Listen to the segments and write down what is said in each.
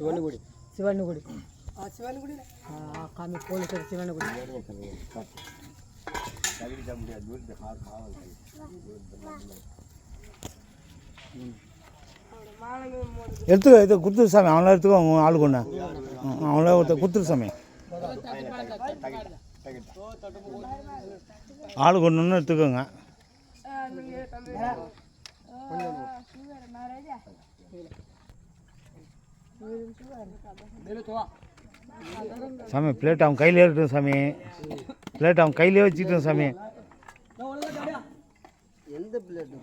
சிவனுகுடி சிவனுகுடி சிவனுகுடி ஆ, காமி போலீஸ் சிவனுகுடி எடுத்துக்கோ இது குத்துரு சாமி அவனை எடுத்துக்கோ அவன் ஆளு கொண்டு அவனை ஒருத்த குத்துரு சாமி ஆளு கொண்டுன்னு எடுத்துக்கோங்க சாமி பிளேட் அவன் கையிலே இருக்கட்டும் சாமி பிளேட் அவன் கையிலே வச்சுக்கிட்டோம் சாமி எந்த பிளேட்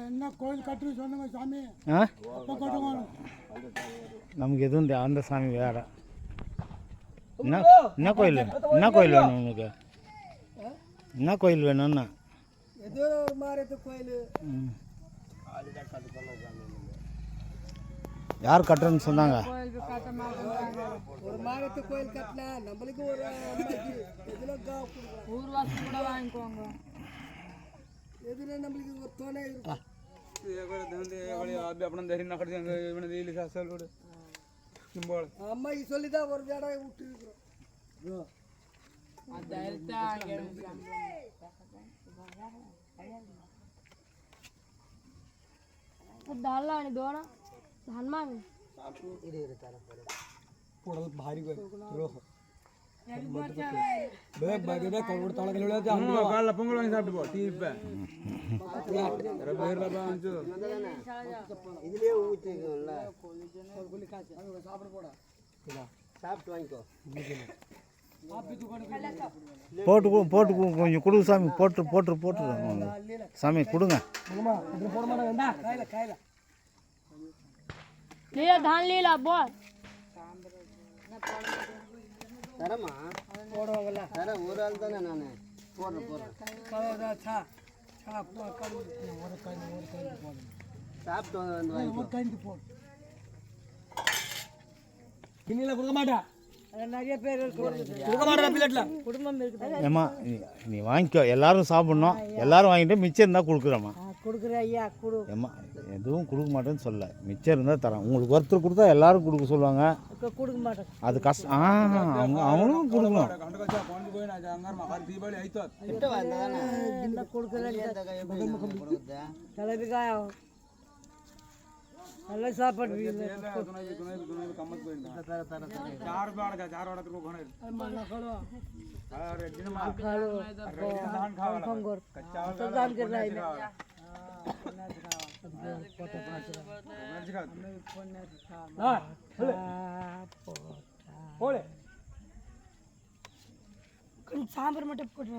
என்ன கோயில் கட்டு சொன்னங்க சாமி. ஆ? அப்போ கட்டுவாங்க நமக்கு எதுவும் இந்த அந்த சாமி வேற. என்ன? என்ன கோயில்? வேணும் என்ன கோயில் வேணும் உனக்கு? என்ன கோயில் வேணும்னா ஏதோ ஒரு மாதிரி கோயில். யார் கட்டுறேன்னு சொன்னாங்க? ஒரு மாகத்து கோயில் கட்டினா நம்மளுக்கு ஒரு ஊர்வாசி கூட எதுல நம்மளுக்கு ஒரு துணை இருக்கும் அம்மாக்கு சொல்லி தான் ஒரு தடவை விட்டு இருக்கிறோம் डालला आणि दोन हनुमान पुढं भारी रोह காலைல பொங்கல் வாங்கி சாப்பிட்டு போ டீ இப்ப பேர்ல வாங்கிச்சு இதுலயே ஊற்றிக்கோம்ல சாப்பிட போடா சாப்பிட்டு வாங்கிக்கோ போட்டு போட்டு கொடு- கொஞ்சம் கொடுங்க சாமி போட்டு போட்டு போட்டுருங்க சாமி கொடுங்க. கையில தரமா? போடுவாங்கல்ல. தர ஒரு ஆள் தானே நான். போடுறேன் போடுறேன். சாப்பிட்டு வந்து போடு கொடுக்க மாட்டா. நிறைய பேர் கொடுக்க மாட்டா பிளேட்ல. குடும்பம் இருக்குது. நீ- நீ வாங்கிக்கோ. எல்லாரும் சாப்பிட்ணும். எல்லாரும் வாங்கிட்டு மிச்சம் இருந்தால் கொடுக்குறேம்மா. கொடுக்குறேன் ஐயா கொடு. ஏம்மா எதுவும் கொடுக்க மாட்டேன்னு சொல்ல. மிச்சம் இருந்தால் தரேன். உங்களுக்கு ஒருத்தர் கொடுத்தா எல்லாரும் கொடுக்க சொல்லுவாங்க. கொடுக்க மாட்டேன். அது கஷ்டம் ஆ அவங்க அவங்களும் கொடுக்கணும். நல்ல சாப்பாடு கಮ್ಮತ್ పోయింది చారు పాడగా చారు పడతారు కొనేది పొంగూరు దానికి రాయి சாம்பார் மட்டும் போட்டு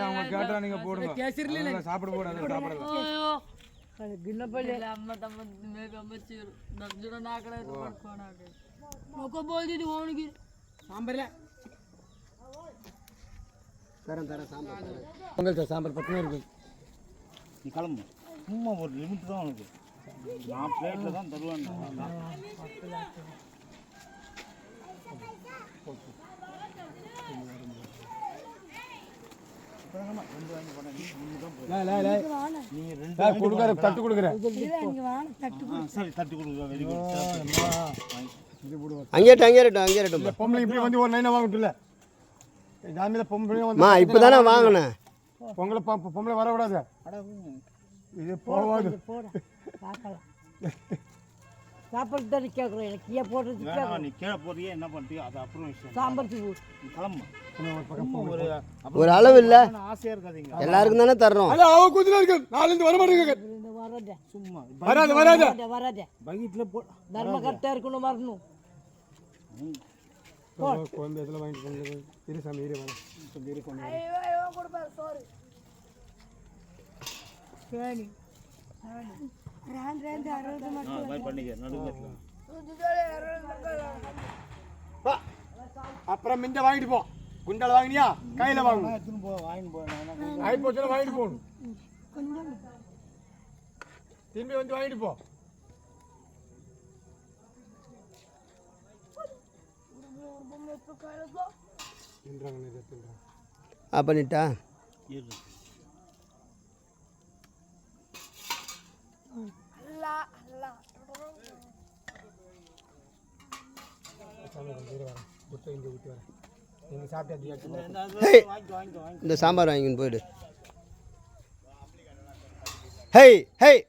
அவங்க கேட்டா நீங்க போடுங்க நீ கிளம்பு. சும்மா ஒரு லிமிட் தான் உனக்கு. நான் பிளேட்டில் தான் தருவேன். நீங்கள் ரெண்டு கொடுக்குற தட்டு கொடுக்குறேன் சரி தட்டி கொடுங்க வெரி குட் அங்கே அங்கே இருக்கட்டும் அங்கே இருக்கட்டும் பொம்பளை இப்படி வந்து ஒரு லைனாக வாங்கிட்டுல ஜாமியில் பொம்பளை வந்து மா இப்போ தானே வாங்கினேன். பொங்கலை பொம்பளை வரக்கூடாது இது பார்க்கலாம். சாப்பாடு தானே கேட்குறோம். எனக்கு ஏன் போடுறது நீ கீழே போறியே என்ன பண்ணுறியோ அது அப்புறம் விஷயம். சாம்பார் கிளம்பு. ஒரு ஒரு அளவு இல்லை. ஆசையாக இருக்காதீங்க. எல்லாருக்கும் தானே தர்றோம். அல்ல அவ குதிரை இருக்கு நாலஞ்சு வர மாட்டேங்க. வராதே. சும்மா வராது வராது. வராதே பக்கெட்டில் போ தர்ம கரெக்டாக இருக்கணும் வரணும் குழம்பு எதில் வாங்கிட்டு போங்க இரு சாமி இரு வேணாம் சரி. ஆ, அது மாதிரி பண்ணிக்க நடுவில் அப்புறம் மிஞ்ச வாங்கிட்டு போ. குண்டால வாங்கினியா? கையில் வாங்க. வாங்கிட்டு போ திரும்பி வந்து வாங்கிட்டு போ தின்றாங்க நிறைய தின்றாங்க ஆ பண்ணிட்டா சாமி கொஞ்சம் இரு வரேன் புட்டை இங்கே ஊற்றி வரேன் நீங்கள் சாப்பிட்டு இந்த சாம்பார் வாங்கின்னு போயிடு. Hey hey